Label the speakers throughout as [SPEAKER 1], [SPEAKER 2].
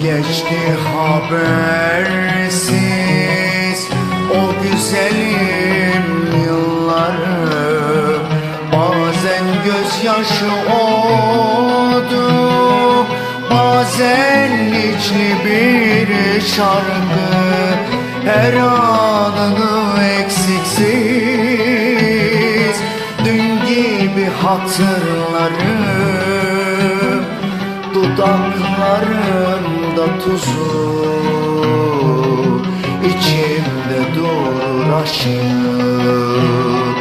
[SPEAKER 1] geçti habersiz. O güzelim yıllarım Bazen gözyaşı oldu Bazen içli bir şarkı Her anını eksiksiz. Dün gibi hatırlarım Dudaklarımda tuzu içimde dur aşkım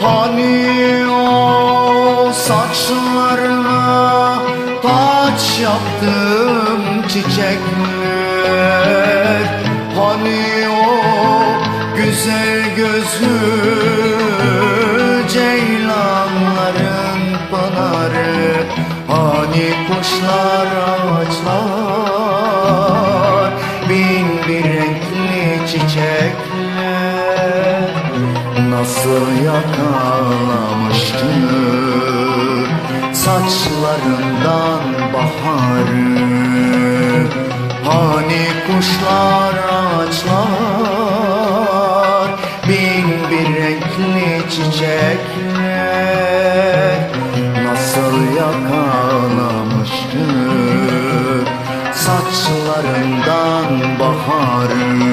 [SPEAKER 1] Hani o saçlarına taç yaptım çiçekler kuşlar ağaçlar bin bir renkli çiçekler. Nasıl yakalamıştı saçlarından baharı. Hani kuşlar ağaçlar bin bir renkli çiçekler. Nasıl yakalamıştı saçlarından baharı.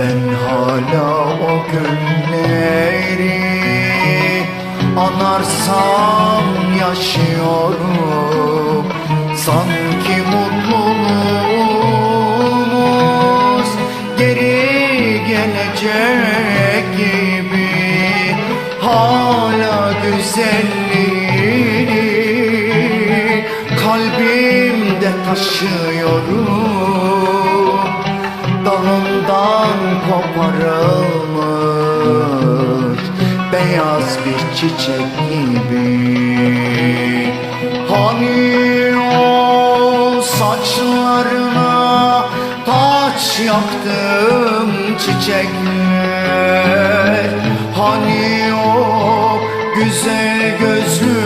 [SPEAKER 1] Ben hala o günleri anarsam yaşıyorum Sanki mutluluğumuz geri gelecek gibi. Hala güzelliğini kalbimde taşıyorum. Dalından koparılmış beyaz bir çiçek gibi. Hani o saçlarına taç yaptım çiçekler? Hani o güzel gözlü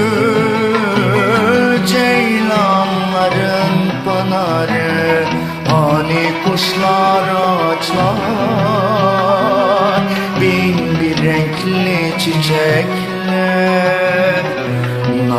[SPEAKER 1] ceylanların pınarı? Hani kuşlar ağaçlar